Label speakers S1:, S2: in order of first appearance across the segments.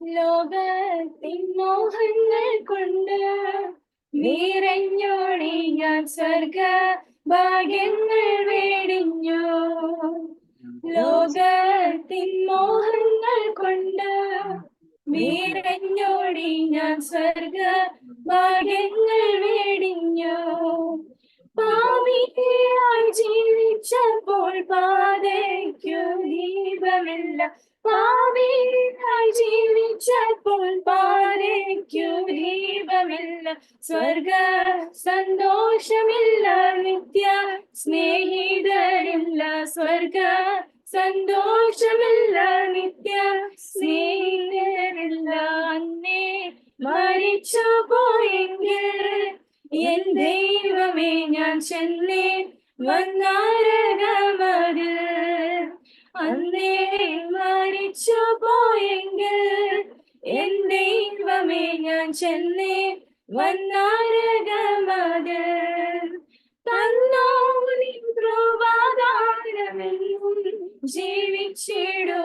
S1: ലോകത്തിൻ മോഹങ്ങൾ കൊണ്ട് നിറഞ്ഞോടി ഞാൻ സ്വർഗ ഭാഗ്യങ്ങൾ വേടിഞ്ഞു ലോകത്തിൻ മോഹങ്ങൾ കൊണ്ട് നിറഞ്ഞോടി ഞാൻ സ്വർഗ ഭാഗ്യങ്ങൾ വേടിഞ്ഞു പാവിയായി ജീവിച്ചപ്പോൾ പാതയ്ക്കു ദീപമില്ല. പാവിയായി ജീവിച്ചപ്പോൾ പാതയ്ക്കു ദീപമില്ല. സ്വർഗ സന്തോഷമില്ല നിത്യ സ്നേഹിതരില്ല. സ്വർഗ സന്തോഷമില്ല നിത്യ സ്നേഹിതരില്ല. അന്നേ മരിച്ചു പോയെങ്കിൽ എൻ ദൈവമേ ഞാൻ ചെന്നേ വന്നാരകമത് അന്നേ മരിച്ചു പോയെങ്കിൽ എൻ ദൈവമേ ഞാൻ ചെന്നേ വന്നാരകമത് തന്നോ കൃപാദാനമെന്നും ധ്രുവാധാരമെന്നും തന്നോ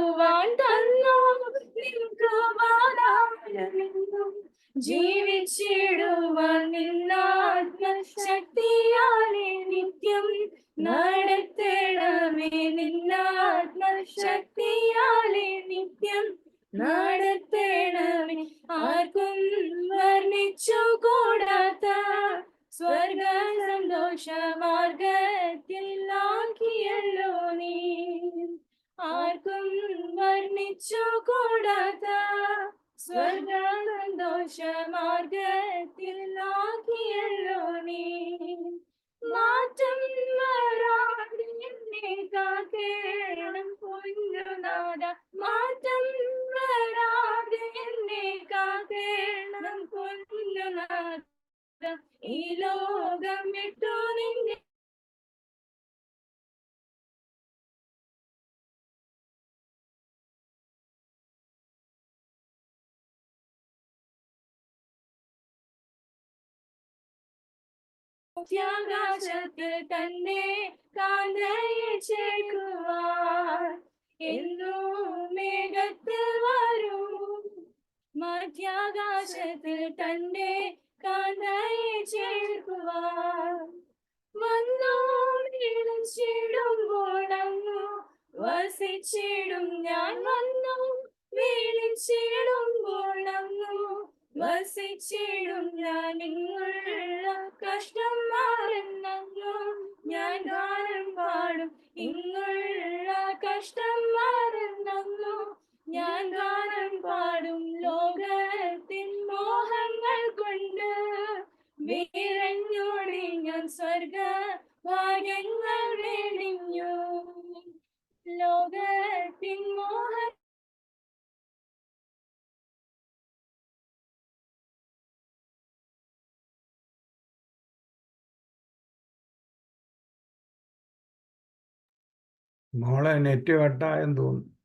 S1: നിന്നാത്മശക്തിയാലെ നിത്യം നടത്തേണമേ. ആർക്കും വർണിച്ചു കൂടാത്ത സ്വർഗ സന്തോഷ മാർഗത്തിൽ നീ. ആർക്കും വർണിച്ചു കൂടാത്ത സ്വർഗ പൊന്നുനാഥ ഈ ലോകം വിട്ടു നിന്നെ. ത്യാകാശത്തിൽ തന്നെ കാന്തയിൽ ചേക്കുവാൻ എന്നും മധ്യാകാശത്തിൽ തന്റെ കാന്തയെ ചേർക്കുവാൻ. വന്നോ വിളിച്ചിടുമ്പോൾ അങ്ങു വസിച്ചിടും. ഞാൻ വന്നു വിളിച്ചിടുമ്പോൾ അങ്ങു വസിച്ചിടും. ഞാൻ നിങ്ങളുള്ള കഷ്ടം മാറുന്നു ഞാൻ ഗാനം പാടും. ഇങ്ങുള്ള കഷ്ടം മാറുന്നു വീരഞ്ഞോടി ഞാൻ സ്വർഗ ഭാഗ്യങ്ങൾ വേണിഞ്ഞു ലോകത്തിൻ മോഹ
S2: മോളെ നെറ്റ് കട്ടായെന്ന് തോന്നുന്നു.